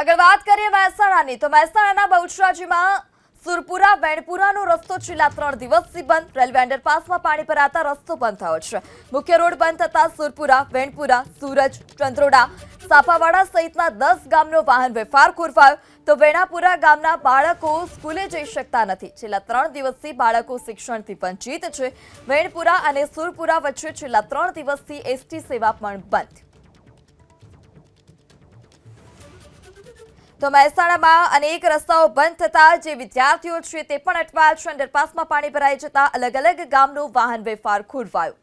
આગળ વાત કરીએ મહેસાણાની, તો મહેસાણાના બહુચરાજીમાં સુરપુરા, વેણપુરાનો રસ્તો છેલ્લા ત્રણ દિવસથી બંધ. રેલવે અંડરપાસમાં પાણી ભરાતા રસ્તો બંધ થયો છે. મુખ્ય રોડ બંધ થતા સુરપુરા, વેણપુરા, સુરજ, ચંદ્રોડા, સાપાવાડા સહિતના દસ ગામનો વાહન વ્યવહાર ખોરવાયો. તો વેણાપુરા ગામના બાળકો સ્કૂલે જઈ શકતા નથી. છેલ્લા ત્રણ દિવસથી બાળકો શિક્ષણથી વંચિત છે. વેણપુરા અને સુરપુરા વચ્ચે છેલ્લા ત્રણ દિવસથી એસટી સેવા પણ બંધ. તો મહેસાણામાં અનેક રસ્તાઓ બંધ થતા જે વિદ્યાર્થીઓ છે તે પણ અટવાયા છે. અંડરપાસમાં પાણી ભરાઈ જતા અલગ અલગ ગામનો વાહન વ્યવહાર ખોરવાયો.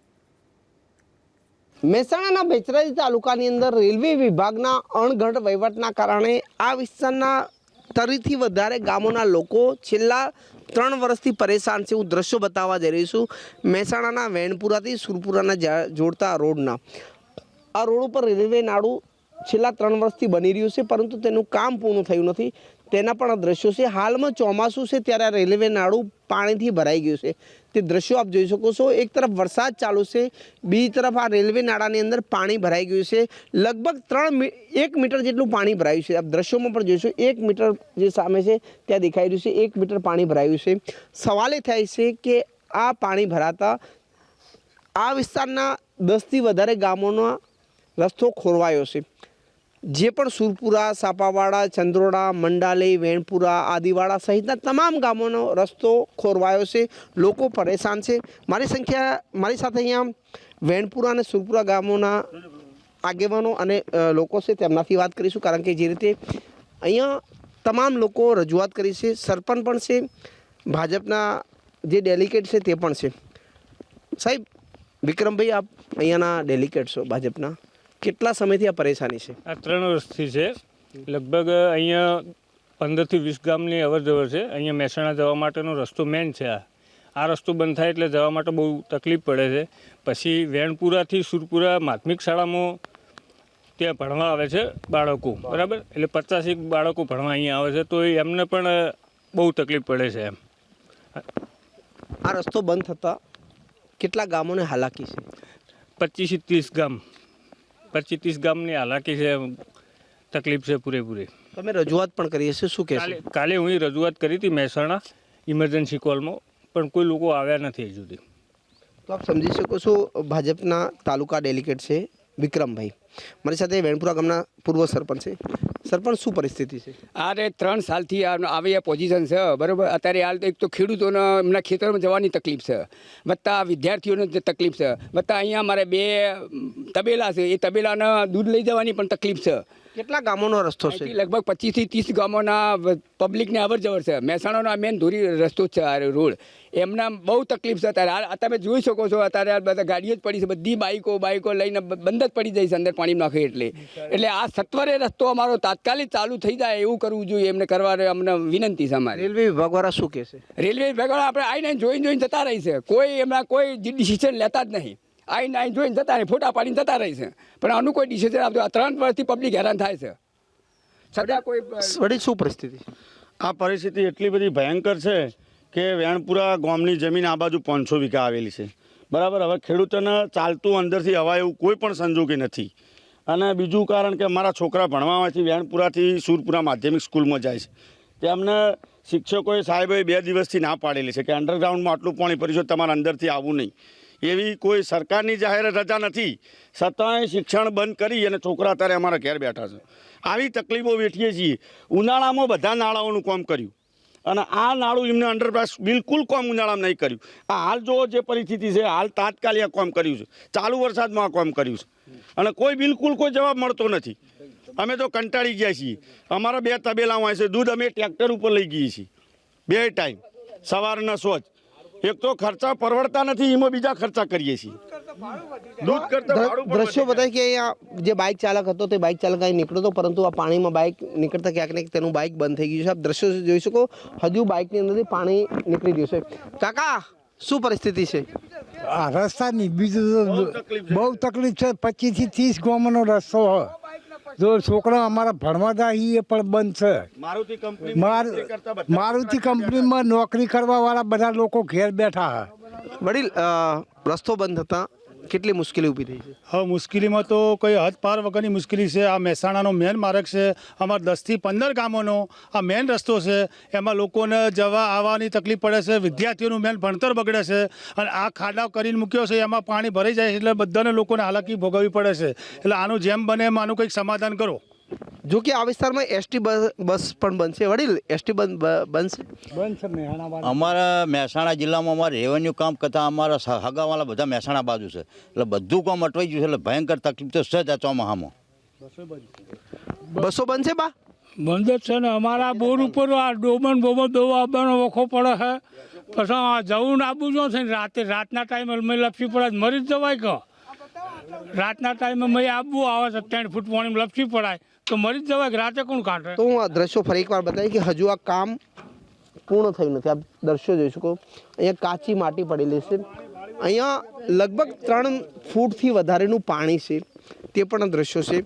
મહેસાણાના બેચરાજી તાલુકાની અંદર રેલવે વિભાગના અણઘડ વહીવટના કારણે આ વિસ્તારના તરીથી વધારે ગામોના લોકો છેલ્લા ત્રણ વર્ષથી પરેશાન છે હું દ્રશ્યો બતાવવા જઈ રહી છું. મહેસાણાના વેણપુરાથી સુરપુરાના જોડતા રોડના. આ રોડ ઉપર રેલવે નાળું છેલ્લા ત્રણ વર્ષથી બની રહ્યું છે, પરંતુ તેનું કામ પૂર્ણ થયું નથી. તેના પણ આ દ્રશ્યો છે. હાલમાં ચોમાસું છે, ત્યારે આ રેલવે નાળું પાણીથી ભરાઈ ગયું છે. તે દ્રશ્યો આપ જોઈ શકો છો. એક તરફ વરસાદ ચાલુ છે, બીજી તરફ આ રેલવે નાળાની અંદર પાણી ભરાઈ ગયું છે. લગભગ ત્રણ એક મીટર જેટલું પાણી ભરાયું છે. આપ દ્રશ્યોમાં પણ જોઈશું. એક મીટર જે સામે છે, ત્યાં દેખાઈ રહ્યું છે. એક મીટર પાણી ભરાયું છે. સવાલ એ થાય છે કે આ પાણી ભરાતા આ વિસ્તારના દસથી વધારે ગામોનો રસ્તો ખોરવાયો છે. જે પણ સુરપુરા, સાપાવાડા, ચંદ્રોડા, મંડાલી, વેણપુરા, આદિવાડા સહિતના તમામ ગામોનો રસ્તો ખોરવાયો છે. લોકો પરેશાન છે. મારી સંખ્યા, મારી સાથે અહીંયા વેણપુરા અને સુરપુરા ગામોના આગેવાનો અને લોકો છે તેમનાથી વાત કરીશું કારણ કે જે રીતે અહીંયા તમામ લોકો રજૂઆત કરી છે. સરપંચ પણ છે. ભાજપના જે ડેલિકેટ છે તે પણ છે. સાહેબ, વિક્રમભાઈ, આપ અહીંયાના ડેલિકેટ છો ભાજપના? કેટલા સમયથી આ પરેશાની છે? આ ત્રણ વર્ષથી છે. લગભગ અહીંયા પંદરથી વીસ ગામની અવર જવર છે. અહીંયા મહેસાણા જવા માટેનો રસ્તો મેન છે આ. આ રસ્તો બંધ થાય એટલે જવા માટે બહુ તકલીફ પડે છે. પછી વેણપુરાથી સુરપુરા માધ્યમિક શાળામાં ત્યાં ભણવા આવે છે બાળકો. બરાબર? એટલે પચાસેક બાળકો ભણવા અહીંયા આવે છે. તો એમને પણ બહુ તકલીફ પડે છે એમ. આ રસ્તો બંધ થતાં કેટલા ગામોને હાલાકી છે? પચીસથી ત્રીસ ગામ. પચીસ ત્રીસ ગામની હાલાકી છે તકલીફ છે પૂરેપૂરી. તમે રજૂઆત પણ કરી હશે શું કે કહેશો? કાલે હું રજૂઆત કરી હતી મહેસાણા ઇમરજન્સી કોલમાં પણ કોઈ લોકો આવ્યા નથી હજુ સુધી. તો આપ સમજી શકો છો ભાજપના તાલુકા ડેલિકેટ છે વિક્રમભાઈ. મારી સાથે વેણપુરા ગામના પૂર્વ સરપંચ છે. સરપંચ શું પરિસ્થિતિ છે? આરે ત્રણ સાલથી આવી આ પોઝિશન છે, બરાબર? અત્યારે હાલ તો એક તો ખેડૂતોને એમના ખેતરમાં જવાની તકલીફ છે. વત્તા વિદ્યાર્થીઓને તકલીફ છે. વત્તા અહીંયા મારે બે તબેલા છે. એ તબેલાના દૂધ લઈ જવાની પણ તકલીફ છે. કેટલા ગામોનો રસ્તો છે? લગભગ પચીસથી ત્રીસ ગામોના પબ્લિકને અવર જવર છે. મહેસાણાનો આ મેન ધોરી રસ્તો જ છે આ રોડ. એમના બહુ તકલીફ છે. અત્યારે આ તમે જોઈ શકો છો અત્યારે બધા ગાડીઓ જ પડી છે. બધી બાઈકો બાઈકો લઈને બંધ જ પડી જાય છે અંદર પાણી નાખે એટલે. એટલે આ સત્વરે રસ્તો અમારો તાત્કાલિક ચાલુ થઈ જાય એવું કરવું જોઈએ. એમને કરવા અમને વિનંતી છે અમારી. રેલવે વિભાગ વાળા શું કહેશે રેલવે વિભાગ આપણે આવીને જોઈને જોઈને જતા રહી છે. કોઈ એમના કોઈ ડિસિઝન લેતા જ નહીં. આવીને આઈને જોઈને જતા રહે ફોટા પાડીને જતા રહી છે. પણ આનું કોઈ ડિસિઝન આપતું આ ત્રણ વર્ષથી પબ્લિક હેરાન થાય છે. છતાં કોઈ વળી શું પરિસ્થિતિ? આ પરિસ્થિતિ એટલી બધી ભયંકર છે કે વેણપુરા ગામની જમીન આ બાજુ પાંચસો વીઘા આવેલી છે. બરાબર? હવે ખેડૂતોને ચાલતું અંદરથી હવા એવું કોઈ પણ સંજોગી નથી. અને બીજું કારણ કે મારા છોકરા ભણવામાંથી વેણપુરાથી સુરપુરા માધ્યમિક સ્કૂલમાં જાય છે. તેમને શિક્ષકોએ સાહેબોએ બે દિવસથી ના પાડેલી છે કે અંડરગ્રાઉન્ડમાં આટલું પાણી ભર્યું છે તમારે અંદરથી આવવું નહીં. એવી કોઈ સરકારની જાહેર રજા નથી. છતાંય શિક્ષણ બંધ કરી અને છોકરા અત્યારે અમારા ઘેર બેઠા છે. આવી તકલીફો વેઠીએ છીએ. ઉનાળામાં બધા નાળાઓનું કામ કર્યું. અને આ નાળું એમને અંડરપાસ બિલકુલ કોમ ઉનાળામાં નહીં કર્યું. આ હાલ જો જે પરિસ્થિતિ છે, હાલ તાત્કાલિક કામ કર્યું છે. ચાલુ વરસાદમાં આ કામ કર્યું છે. અને કોઈ બિલકુલ કોઈ જવાબ મળતો નથી. અમે તો કંટાળી ગયા છીએ. અમારા બે તબેલા હોય છે. દૂધ અમે ટ્રેક્ટર ઉપર લઈ ગઈએ છીએ. બે ટાઈમ. સવારના સોચ એક તો ખર્ચા પરવડતા નથી એમાં બીજા ખર્ચા કરીએ છીએ. દૂધ કરતા દ્રશ્યો વધી બતાવે કે અહીંયા જે બાઇક ચાલક હતો તે બાઇક ચાલક અહીં નીકળ્યો હતો પરંતુ આ પાણીમાં બાઇક નીકળતા ક્યાંક ને ક્યાંક તેનું બાઇક બંધ થઈ ગયું છે. આપ દ્રશ્યો જોઈ શકો હજુ બાઇકની અંદરથી પાણી નીકળી ગયું છે. કાકા શું પરિસ્થિતિ છે? આ રસ્તાની બીજું તો તકલીફ છે. બહુ તકલીફ છે. પચીસથી ત્રીસ ગોમનો રસ્તો હોય જો છોકરા અમારા ભણવા જાય એ પણ બંધ છે. મારુતિ મારુતિ કંપનીમાં નોકરી કરવા વાળા બધા લોકો ઘેર બેઠા વડીલ રસ્તો બંધ થતાં કેટલી મુશ્કેલી ઊભી થઈ છે? હવે મુશ્કેલીમાં તો કોઈ હદ પાર વગરની મુશ્કેલી છે. આ મહેસાણાનો મેન માર્ગ છે. અમારા દસથી પંદર ગામોનો આ મેન રસ્તો છે. એમાં લોકોને જવા આવવાની તકલીફ પડે છે. વિદ્યાર્થીઓનું મેન ભણતર બગડે છે. અને આ ખાડા કરીને મૂક્યો છે. એમાં પાણી ભરાઈ જાય છે એટલે બધાને લોકોને હાલાકી ભોગવવી પડે છે. એટલે આનું જેમ બને એમ આનું કંઈક સમાધાન કરો. જો કે આ વિસ્તારમાં એસટી બસ પણ બનશે. વડીલ એસટી બનશે? બંધ છે અમારા મહેસાણા જિલ્લામાં અમારે રેવન્યુ કામ કરતાં અમારા હગાવાળા બધા મહેસાણા બાજુ છે. એટલે બધું કામ અટવાઈ ગયું છે એટલે ભયંકર તકલીફ તો છે જ આ ચોમાહામાં. બસો બનશે. બા? બંધ જ છે ને. અમારા બોર ઉપર આ ડોમન બોમન દો આવવાનો વખો પડે છે. પછી આ જવું ને આબુ જો છે ને રાતે રાતના ટાઈમે અમે લપસી પડે મરી જ જવાય કે? રાતના ટાઈમે મેં આબુ આવે છે, ત્રણ ફૂટ પાણી લપસી પડાય. તો મરી જ જવાય રાતે કોણ કાઢે તો હું આ દ્રશ્યો ફરી એકવાર બતાવી કે હજુ આ કામ પૂર્ણ થયું નથી. આપ દ્રશ્યો જોઈ શકો. અહીંયા કાચી માટી પડેલી છે. અહીંયા લગભગ ત્રણ ફૂટથી વધારેનું પાણી છે. તે પણ દ્રશ્યો છે.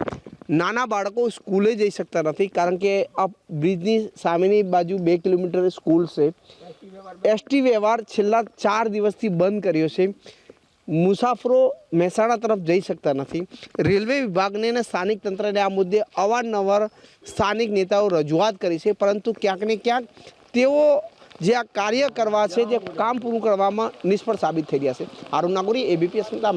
નાના બાળકો સ્કૂલે જઈ શકતા નથી કારણ કે આ બ્રિજની સામેની બાજુ બે કિલોમીટર સ્કૂલ છે. એસટી વ્યવહાર છેલ્લા ચાર દિવસથી બંધ કર્યો છે. મુસાફરો મહેસાણા તરફ જઈ શકતા નથી. રેલવે વિભાગને અને સ્થાનિક તંત્રને આ મુદ્દે અવારનવાર સ્થાનિક નેતાઓ રજૂઆત કરી છે, પરંતુ ક્યાંક ને ક્યાંક તેઓ જે આ કાર્ય કરવા છે, જે કામ પૂરું કરવામાં નિષ્ફળ સાબિત થઈ રહ્યા છે. આરુણ નાગોરી એબીપી અસ્મિતા